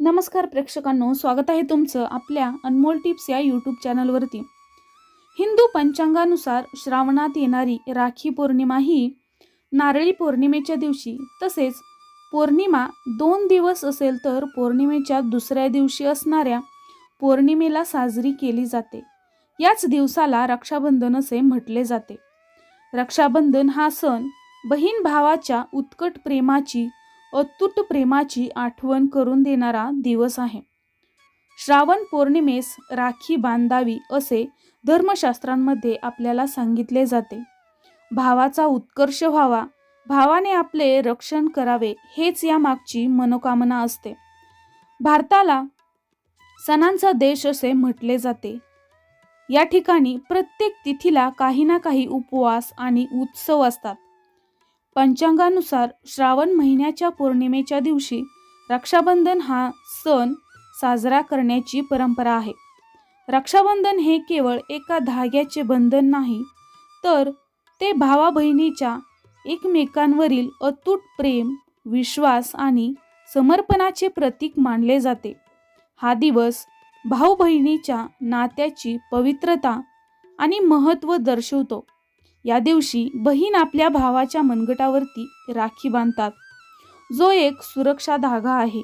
नमस्कार प्रेक्षकांनो स्वागत आहे तुमचं आपल्या अनमोल टिप्स या यूट्यूब चॅनलवरती. हिंदू पंचांगानुसार श्रावणात येणारी राखी पौर्णिमा ही नारळी पौर्णिमेच्या दिवशी तसेच पौर्णिमा दोन दिवस असेल तर पौर्णिमेच्या दुसऱ्या दिवशी असणाऱ्या पौर्णिमेला साजरी केली जाते. याच दिवसाला रक्षाबंधन असे म्हटले जाते. रक्षाबंधन हा सण बहीण भावाच्या उत्कट प्रेमाची अतूट प्रेमाची आठवण करून देणारा दिवस आहे. श्रावण पौर्णिमेस राखी बांधावी असे धर्मशास्त्रांमध्ये आपल्याला सांगितले जाते. भावाचा उत्कर्ष व्हावा भावाने आपले रक्षण करावे हेच या मागची मनोकामना असते. भारताला सणांचा देश असे म्हटले जाते. या ठिकाणी प्रत्येक तिथीला काही ना काही उपवास आणि उत्सव असतात. पंचांगानुसार श्रावण महिन्याच्या पौर्णिमेच्या दिवशी रक्षाबंधन हा सण साजरा करण्याची परंपरा आहे. रक्षाबंधन हे केवळ एका धाग्याचे बंधन नाही तर ते भावा बहिणीच्या एकमेकांवरील अतूट प्रेम विश्वास आणि समर्पणाचे प्रतीक मानले जाते. हा दिवस भाऊ बहिणीच्या नात्याची पवित्रता आणि महत्त्व दर्शवतो. या दिवशी बहीण आपल्या भावाच्या मनगटावरती राखी बांधतात. जो एक सुरक्षा धागा आहे.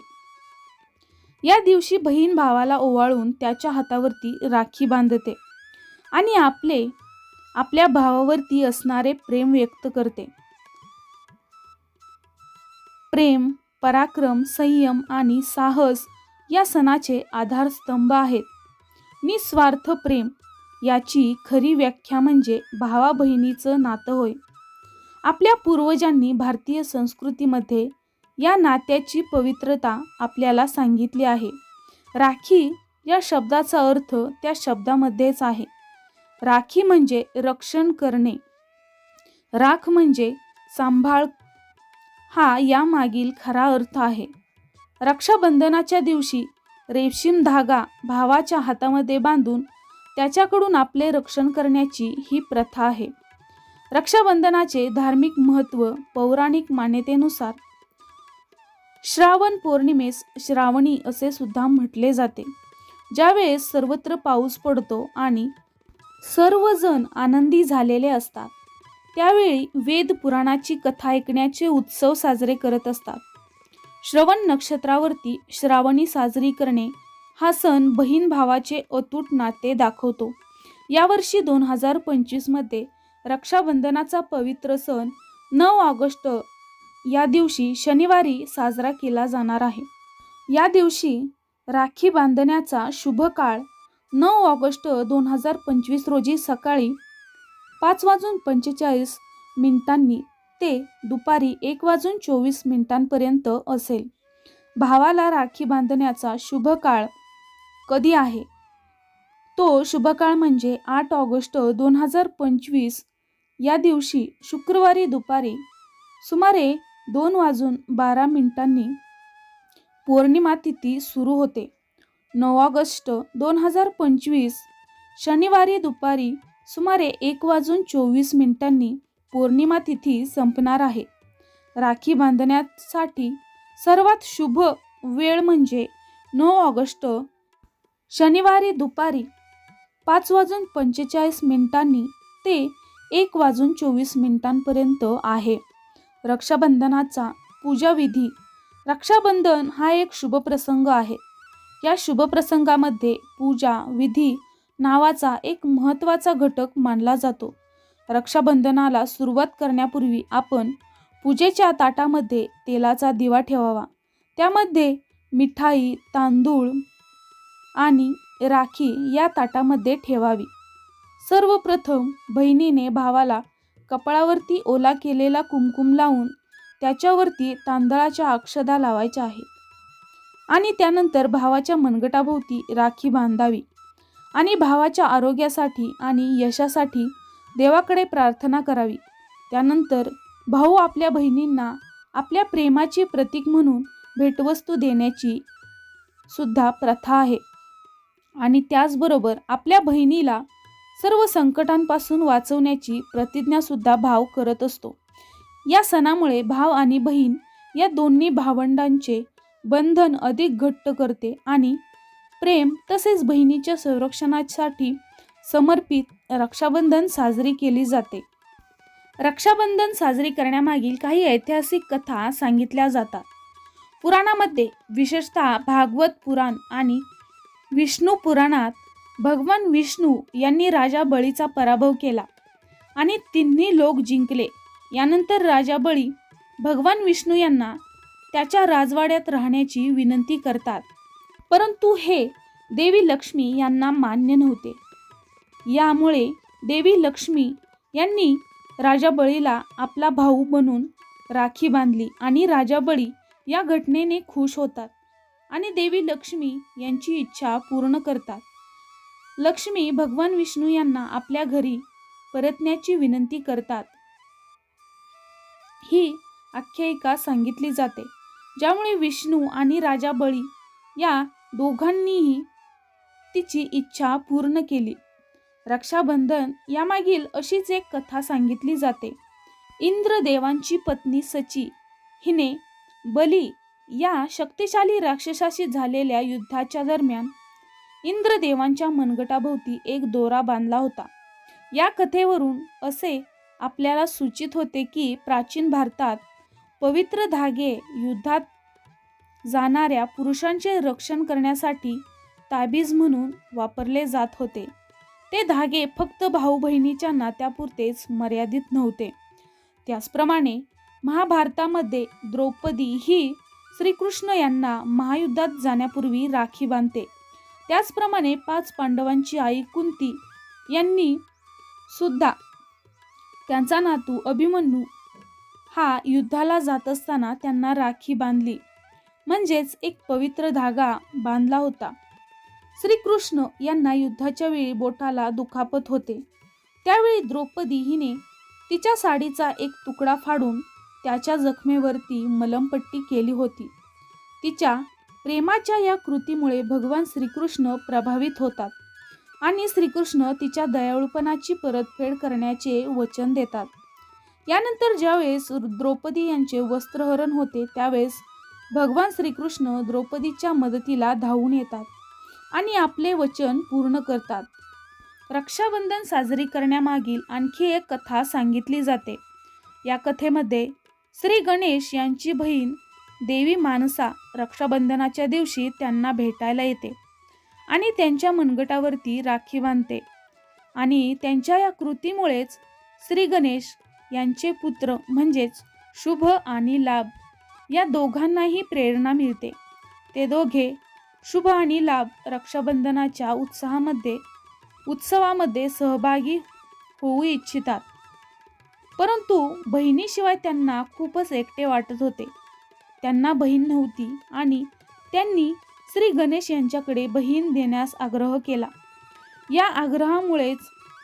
या दिवशी बहीण भावाला ओवाळून त्याच्या हातावरती राखी बांधते आणि आपले आपल्या भावावरती असणारे प्रेम व्यक्त करते. प्रेम पराक्रम संयम आणि साहस या सणाचे आधारस्तंभ आहेत. निस्वार्थ प्रेम याची खरी व्याख्या म्हणजे भावा बहिणीचं नातं होय. आपल्या पूर्वजांनी भारतीय संस्कृतीमध्ये या नात्याची पवित्रता आपल्याला सांगितली आहे. राखी या शब्दाचा अर्थ त्या शब्दामध्येच आहे. राखी म्हणजे रक्षण करणे. राख म्हणजे सांभाळ हा यामागील खरा अर्थ आहे. रक्षाबंधनाच्या दिवशी रेशीम धागा भावाच्या हातामध्ये बांधून त्याच्याकडून आपले रक्षण करण्याची ही प्रथा आहे. रक्षाबंधनाचे धार्मिक महत्त्व पौराणिक मान्यतेनुसार श्रावण पौर्णिमेस श्रावणी असे सुद्धा म्हटले जाते. ज्यावेळेस सर्वत्र पाऊस पडतो आणि सर्वजण आनंदी झालेले असतात त्यावेळी वेद पुराणाची कथा ऐकण्याचे उत्सव साजरे करत असतात. श्रवण नक्षत्रावरती श्रावणी साजरी करणे हा सण बहीण भावाचे अतूट नाते दाखवतो. यावर्षी दोन हजार पंचवीसमध्ये रक्षाबंधनाचा पवित्र सण नऊ ऑगस्ट या दिवशी शनिवारी साजरा केला जाणार आहे. या दिवशी राखी बांधण्याचा शुभ काळ नऊ ऑगस्ट दोन हजार पंचवीस रोजी सकाळी पाच वाजून पंचेचाळीस मिनिटांनी ते दुपारी एक वाजून चोवीस मिनिटांपर्यंत असेल. भावाला राखी बांधण्याचा शुभ काळ कधी आहे? तो शुभकाळ म्हणजे आठ ऑगस्ट दोन हजार पंचवीस या दिवशी शुक्रवारी दुपारी सुमारे दोन वाजून बारा मिनिटांनी पौर्णिमा तिथी सुरू होते. नऊ ऑगस्ट दोन हजार पंचवीस शनिवारी दुपारी सुमारे एक वाजून चोवीस मिनिटांनी पौर्णिमा तिथी संपणार आहे. राखी बांधण्यासाठी सर्वात शुभ वेळ म्हणजे नऊ ऑगस्ट शनिवारी दुपारी पाच वाजून पंचेचाळीस मिनिटांनी ते एक वाजून चोवीस मिनिटांपर्यंत आहे. रक्षाबंधनाचा पूजाविधी रक्षाबंधन हा एक शुभप्रसंग आहे. या शुभप्रसंगामध्ये पूजा विधी नावाचा एक महत्त्वाचा घटक मानला जातो. रक्षाबंधनाला सुरुवात करण्यापूर्वी आपण पूजेच्या ताटामध्ये तेलाचा दिवा ठेवावा. त्यामध्ये मिठाई तांदूळ आणि राखी या ताटामध्ये ठेवावी. सर्वप्रथम बहिणीने भावाला कपाळावरती ओला केलेला कुमकुम लावून त्याच्यावरती तांदळाच्या अक्षदा लावायच्या आहेत. आणि त्यानंतर भावाच्या मनगटाभोवती राखी बांधावी आणि भावाच्या आरोग्यासाठी आणि यशासाठी देवाकडे प्रार्थना करावी. त्यानंतर भाऊ आपल्या बहिणींना आपल्या प्रेमाचे प्रतीक म्हणून भेटवस्तू देण्याची सुद्धा प्रथा आहे. आणि त्याचबरोबर आपल्या बहिणीला सर्व संकटांपासून वाचवण्याची प्रतिज्ञासुद्धा भाव करत असतो. या सणामुळे भाव आणि बहीण या दोन्ही भावंडांचे बंधन अधिक घट्ट करते आणि प्रेम तसेच बहिणीच्या संरक्षणासाठी समर्पित रक्षाबंधन साजरी केली जाते. रक्षाबंधन साजरी करण्यामागील काही ऐतिहासिक कथा सांगितल्या जातात. पुराणामध्ये विशेषतः भागवत पुराण आणि विष्णू पुराणात भगवान विष्णू यांनी राजा बळीचा पराभव केला आणि तिन्ही लोक जिंकले. यानंतर राजा बळी भगवान विष्णू यांना त्याच्या राजवाड्यात राहण्याची विनंती करतात. परंतु हे देवी लक्ष्मी यांना मान्य नव्हते. यामुळे देवी लक्ष्मी यांनी राजा बळीला आपला भाऊ बनून राखी बांधली आणि राजा बळी या घटनेने खुश होतात. आणि देवी लक्ष्मी यांची इच्छा पूर्ण करतात. लक्ष्मी भगवान विष्णू यांना आपल्या घरी परतण्याची विनंती करतात. ही आख्यायिका सांगितली जाते. ज्यामुळे विष्णू आणि राजा बळी या दोघांनीही तिची इच्छा पूर्ण केली. रक्षाबंधन यामागील अशीच एक कथा सांगितली जाते. इंद्रदेवांची पत्नी सची हिने बली या शक्तिशाली राक्षसाशी झालेल्या युद्धाच्या दरम्यान इंद्रदेवांच्या मनगटाभोवती एक दोरा बांधला होता. या कथेवरून असे आपल्याला सूचित होते की प्राचीन भारतात पवित्र धागे युद्धात जाणाऱ्या पुरुषांचे रक्षण करण्यासाठी ताबीज म्हणून वापरले जात होते. ते धागे फक्त भाऊ बहिणीच्या नात्यापुरतेच मर्यादित नव्हते. त्याचप्रमाणे महाभारतामध्ये द्रौपदी ही श्रीकृष्ण यांना महायुद्धात जाण्यापूर्वी राखी बांधते. त्याचप्रमाणे पाच पांडवांची आई कुंती यांनी सुद्धा त्यांचा नातू अभिमन्यू हा युद्धाला जात असताना त्यांना राखी बांधली. म्हणजेच एक पवित्र धागा बांधला होता. श्रीकृष्ण यांना युद्धाच्या वेळी बोटाला दुखापत होते. त्यावेळी द्रौपदी हिने तिच्या साडीचा एक तुकडा फाडून त्याच्या जखमेवरती मलमपट्टी केली होती. तिच्या प्रेमाच्या या कृतीमुळे भगवान श्रीकृष्ण प्रभावित होतात आणि श्रीकृष्ण तिच्या दयाळूपणाची परतफेड करण्याचे वचन देतात. यानंतर ज्यावेळेस द्रौपदी यांचे वस्त्रहरण होते त्यावेळेस भगवान श्रीकृष्ण द्रौपदीच्या मदतीला धावून येतात आणि आपले वचन पूर्ण करतात. रक्षाबंधन साजरी करण्यामागील आणखी एक कथा सांगितली जाते. या कथेमध्ये श्री गणेश यांची बहीण देवी मानसा रक्षाबंधनाच्या दिवशी त्यांना भेटायला येते आणि त्यांच्या मनगटावरती राखी बांधते. आणि त्यांच्या या कृतीमुळेच श्री गणेश यांचे पुत्र म्हणजेच शुभ आणि लाभ या दोघांनाही प्रेरणा मिळते. ते दोघे शुभ आणि लाभ रक्षाबंधनाच्या उत्साहामध्ये उत्सवामध्ये सहभागी होऊ इच्छितात. परंतु बहिणीशिवाय त्यांना खूपच एकटे वाटत होते. त्यांना बहीण नव्हती आणि त्यांनी श्री गणेश यांच्याकडे बहीण देण्यास आग्रह केला. या आग्रहामुळेच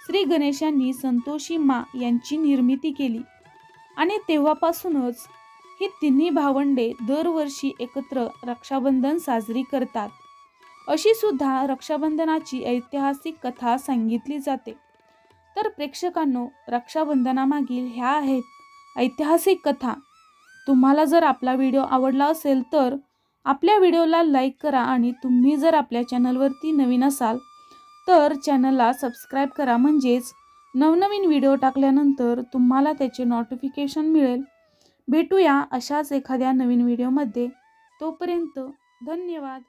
श्री गणेशांनी संतोषी मा यांची निर्मिती केली आणि तेव्हापासूनच ही तिन्ही भावंडे दरवर्षी एकत्र रक्षाबंधन साजरी करतात. अशी सुद्धा रक्षाबंधनाची ऐतिहासिक कथा सांगितली जाते. तर प्रेक्षकांनो रक्षाबंधनामागील ह्या आहेत ऐतिहासिक कथा. तुम्हाला जर आपला व्हिडिओ आवडला असेल तर आपल्या व्हिडिओला लाईक करा आणि तुम्ही जर आपल्या चॅनलवरती नवीन असाल तर चॅनलला सबस्क्राईब करा. म्हणजेच नवनवीन व्हिडिओ टाकल्यानंतर तुम्हाला त्याचे नोटिफिकेशन मिळेल. भेटूया अशाच एखाद्या नवीन व्हिडिओमध्ये. तोपर्यंत धन्यवाद.